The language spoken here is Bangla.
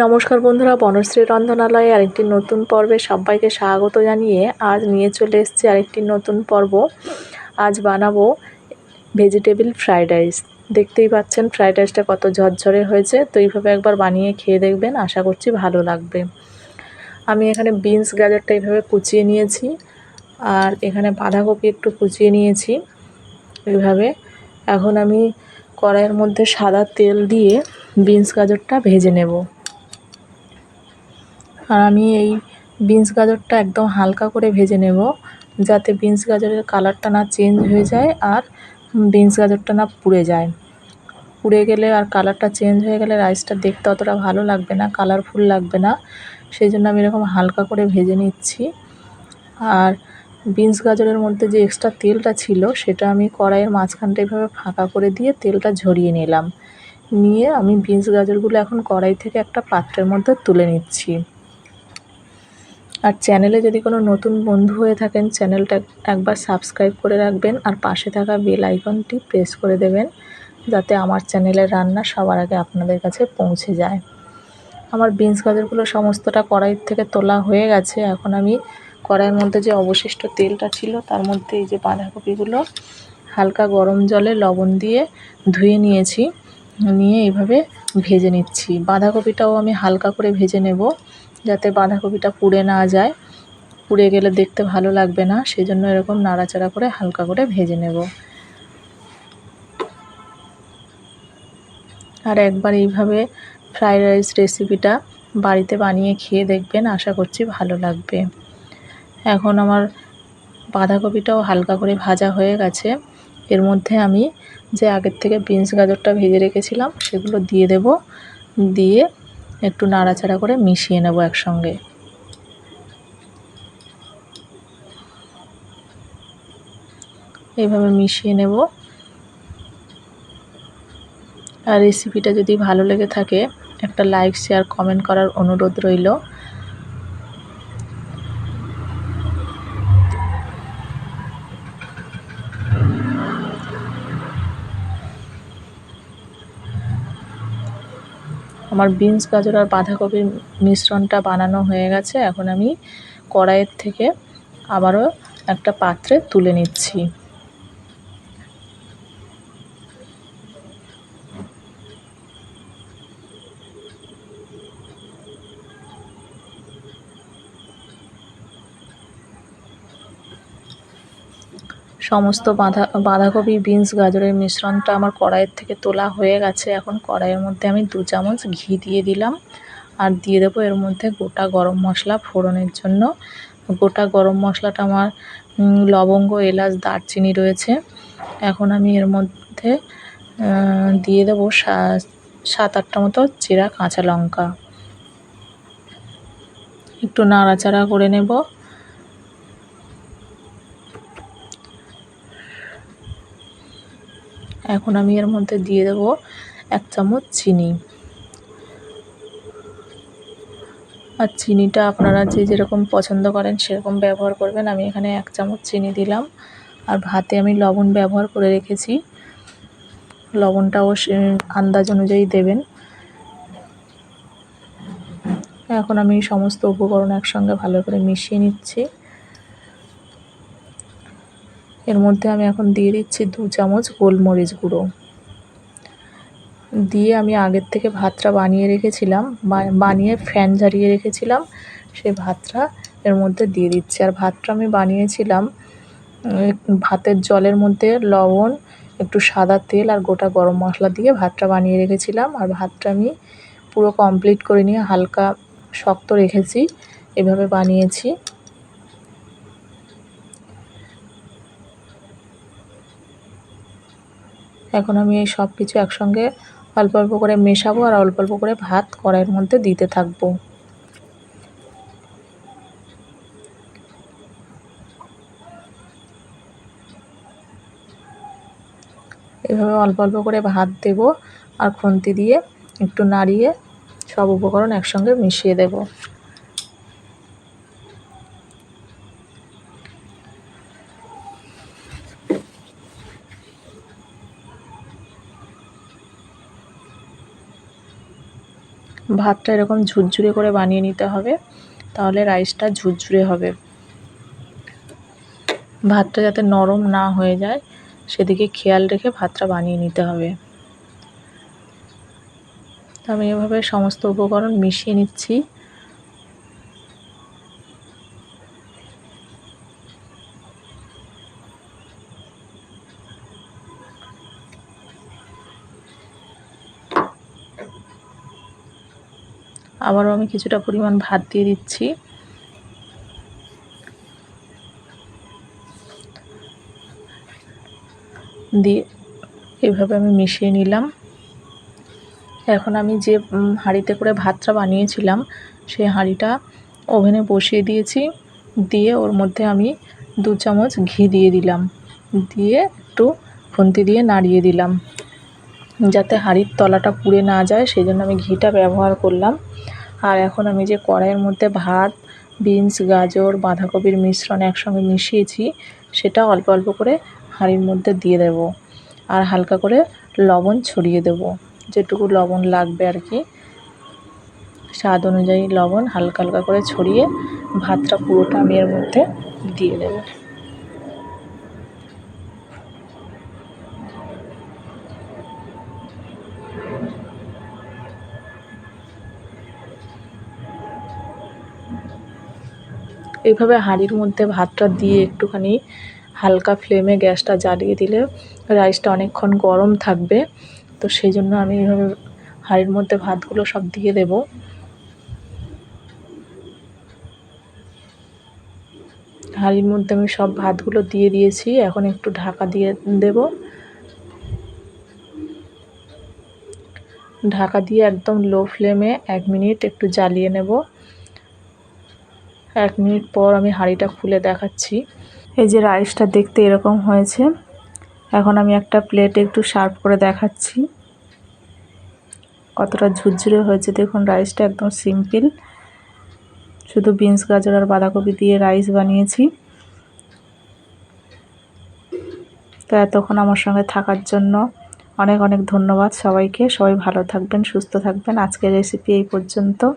নমস্কার বন্ধুরা, বনশ্রী রন্ধনালয়ে আরেকটি নতুন পর্বে সবাইকে স্বাগত জানিয়ে আজ নিয়ে চলে এসেছি আরেকটি নতুন পর্ব। আজ বানাবো ভেজিটেবিল ফ্রাইড রাইস। দেখতেই পাচ্ছেন ফ্রাইড রাইসটা কত ঝরঝরে হয়েছে, তো এইভাবে একবার বানিয়ে খেয়ে দেখবেন, আশা করছি ভালো লাগবে। আমি এখানে বিনস গাজরটা এইভাবে কুচিয়ে নিয়েছি, আর এখানে বাঁধাকপি একটু কুচিয়ে নিয়েছি। এইভাবে এখন আমি কড়াইয়ের মধ্যে সাদা তেল দিয়ে বিনস গাজরটা ভেজে নেব। আর আমি এই বিনস গাজরটা একদম হালকা করে ভেজে নেব, যাতে বিনস গাজরের কালারটা না চেঞ্জ হয়ে যায় আর বিনস গাজরটা না পুড়ে যায়। পুড়ে গেলে আর কালারটা চেঞ্জ হয়ে গেলে রাইসটা দেখতে অতটা ভালো লাগবে না, কালারফুল লাগবে না। সেই জন্য আমি এরকম হালকা করে ভেজে নিচ্ছি। আর বিনস গাজরের মধ্যে যে এক্সট্রা তেলটা ছিল, সেটা আমি কড়াইয়ের মাঝখানটা এভাবে ফাঁকা করে দিয়ে তেলটা ঝরিয়ে নিলাম। নিয়ে আমি বিনস গাজরগুলো এখন কড়াই থেকে একটা পাত্রের মধ্যে তুলে নিচ্ছি। আর চ্যানেলে যদি কোনো নতুন বন্ধু হয়ে থাকেন, চ্যানেলটা একবার সাবস্ক্রাইব করে রাখবেন আর পাশে থাকা বেল আইকনটি প্রেস করে দেবেন যাতে আমার চ্যানেলের রান্না সবার আগে আপনাদের কাছে পৌঁছে যায়। আমার বিনস গাজরগুলো সমস্তটা কড়াই থেকে তোলা হয়ে গেছে। এখন আমি কড়াইয়ের মধ্যে যে অবশিষ্ট তেলটা ছিল, তার মধ্যে এই যে বাঁধাকপিগুলো হালকা গরম জলে লবণ দিয়ে ধুয়ে নিয়েছি। নিয়ে এইভাবে ভেজে নিচ্ছি। বাঁধাকপিটাও আমি হালকা করে ভেজে নেব। যাতে বাঁধাকপিটা পুড়ে না যায়। পুড়ে গেলে দেখতে ভালো লাগবে না সেই জন্য এরকম নাড়াচাড়া করে হালকা করে ভেজে নেব। আর একবার এইভাবে ফ্রাইড রাইস রেসিপিটা বাড়িতে বানিয়ে খেয়ে দেখবেন, আশা করছি ভালো লাগবে। এখন আমার বাঁধাকপিটাও হালকা করে ভাজা হয়ে গেছে। এর মধ্যে আমি যে আগের থেকে বিনস গাজরটা ভেজে রেখেছিলাম, সেগুলো দিয়ে দেব। দিয়ে একটু নাড়াচাড়া করে মিশিয়ে নেব একসঙ্গে। এভাবে মিশিয়ে নেব। আর রেসিপিটা যদি ভালো লেগে থাকে, একটা লাইক শেয়ার কমেন্ট করার অনুরোধ রইল। আমার বিনস গাজর আর বাঁধাকপির মিশ্রণটা বানানো হয়ে গেছে। এখন আমি কড়াইয়ের থেকে আবারও একটা পাত্রে তুলে নিচ্ছি। সমস্ত বাঁধা, বাঁধাকপি, বিনস, গাজরের মিশ্রণটা আমার কড়াইয়ের থেকে তোলা হয়ে গেছে। এখন কড়াইয়ের মধ্যে আমি দু চামচ ঘি দিয়ে দিলাম আর দিয়ে দেবো এর মধ্যে গোটা গরম মশলা ফোড়নের জন্য। গোটা গরম মশলাটা আমার লবঙ্গ, এলাচ, দারচিনি রয়েছে। এখন আমি এর মধ্যে দিয়ে দেবো সাত আটটা মতো চেরা কাঁচা লঙ্কা। একটু নাড়াচাড়া করে নেব। এখন আমি এর মধ্যে দিয়ে দেবো এক চামচ চিনি। আর চিনিটা আপনারা যে যেরকম পছন্দ করেন সেরকম ব্যবহার করবেন। আমি এখানে এক চামচ চিনি দিলাম। আর ভাতে আমি লবণ ব্যবহার করে রেখেছি। লবণটাও আন্দাজ অনুযায়ী দেবেন। এখন আমি সমস্ত উপকরণ একসঙ্গে ভালো করে মিশিয়ে নিচ্ছি। এর মধ্যে আমি এখন দিয়ে দিচ্ছি দু চামচ গোলমরিচ গুঁড়ো। দিয়ে আমি আগের থেকে ভাতটা বানিয়ে রেখেছিলাম বানিয়ে ফ্যান ঝারিয়ে রেখেছিলাম, সেই ভাতটা এর মধ্যে দিয়ে দিচ্ছি। আর ভাতটা আমি বানিয়েছিলাম ভাতের জলের মধ্যে লবণ, একটু সাদা তেল আর গোটা গরম মশলা দিয়ে ভাতটা বানিয়ে রেখেছিলাম। আর ভাতটা আমি পুরো কমপ্লিট করে নিয়ে হালকা শক্ত রেখেছি, এভাবে বানিয়েছি। এখন আমি এই সব কিছু একসঙ্গে অল্প অল্প করে মেশাবো আর অল্প অল্প করে ভাত কড়াইয়ের মধ্যে দিতে থাকব। এভাবে অল্প অল্প করে ভাত দেব আর খুন্তি দিয়ে একটু নাড়িয়ে সব উপকরণ একসঙ্গে মিশিয়ে দেবো। ভাতটা এরকম ঝুরঝুরে করে বানিয়ে নিতে হবে, তাহলে রাইসটা ঝুরঝুরে হবে। ভাতটা যাতে নরম না হয়ে যায়, সেদিকে খেয়াল রেখে ভাতটা বানিয়ে নিতে হবে। আমি এভাবে সমস্ত উপকরণ মিশিয়ে নিচ্ছি। আবারও আমি কিছুটা পরিমাণ ভাত দিয়ে দিচ্ছি। দিয়ে এভাবে আমি মিশিয়ে নিলাম। এখন আমি যে হাঁড়িতে করে ভাতটা বানিয়েছিলাম, সেই হাঁড়িটা ওভেনে বসিয়ে দিয়েছি। দিয়ে ওর মধ্যে আমি দু চামচ ঘি দিয়ে দিলাম। দিয়ে একটু খুন্তি দিয়ে নাড়িয়ে দিলাম। যাতে হাঁড়ির তলাটা পুড়ে না যায়, সেই জন্য আমি ঘিটা ব্যবহার করলাম। আর এখন আমি যে কড়াইয়ের মধ্যে ভাত, বিনস, গাজর, বাঁধাকপির মিশ্রণ একসঙ্গে মিশিয়েছি, সেটা অল্প অল্প করে হাঁড়ির মধ্যে দিয়ে দেব আর হালকা করে লবণ ছড়িয়ে দেব। যেটুকু লবণ লাগবে আর কি। স্বাদ অনুযায়ী লবণ হালকা হালকা করে ছড়িয়ে ভাতটা পুরোটা আমি এর মধ্যে দিয়ে দেবো। এইভাবে হাঁড়ির মধ্যে ভাতটা দিয়ে একটুখানি হালকা ফ্লেমে গ্যাসটা জ্বালিয়ে দিলে রাইসটা অনেকক্ষণ গরম থাকবে। তো সেই জন্য আমি এইভাবে হাঁড়ির মধ্যে ভাতগুলো সব দিয়ে দেব। হাঁড়ির মধ্যে আমি সব ভাতগুলো দিয়ে দিয়েছি, এখন একটু ঢাকা দিয়ে দেব। ঢাকা দিয়ে একদম লো ফ্লেমে এক মিনিট একটু জ্বালিয়ে নেব। এক মিনিট পর আমি হাঁড়িটা খুলে দেখাচ্ছি। এই যে রাইসটা দেখতে এরকম হয়েছে। এখন আমি একটা প্লেটে একটু সার্ভ করে দেখাচ্ছি। কতটা ঝুরঝুরে হয়েছে দেখুন, রাইসটা একদম সিম্পল। শুধু বিনস, গাজর আর বাঁধাকপি দিয়ে রাইস বানিয়েছি। তো এতক্ষণ আমার সঙ্গে থাকার জন্য অনেক অনেক ধন্যবাদ সবাইকে। সবাই ভালো থাকবেন, সুস্থ থাকবেন। আজকের রেসিপি এই পর্যন্ত।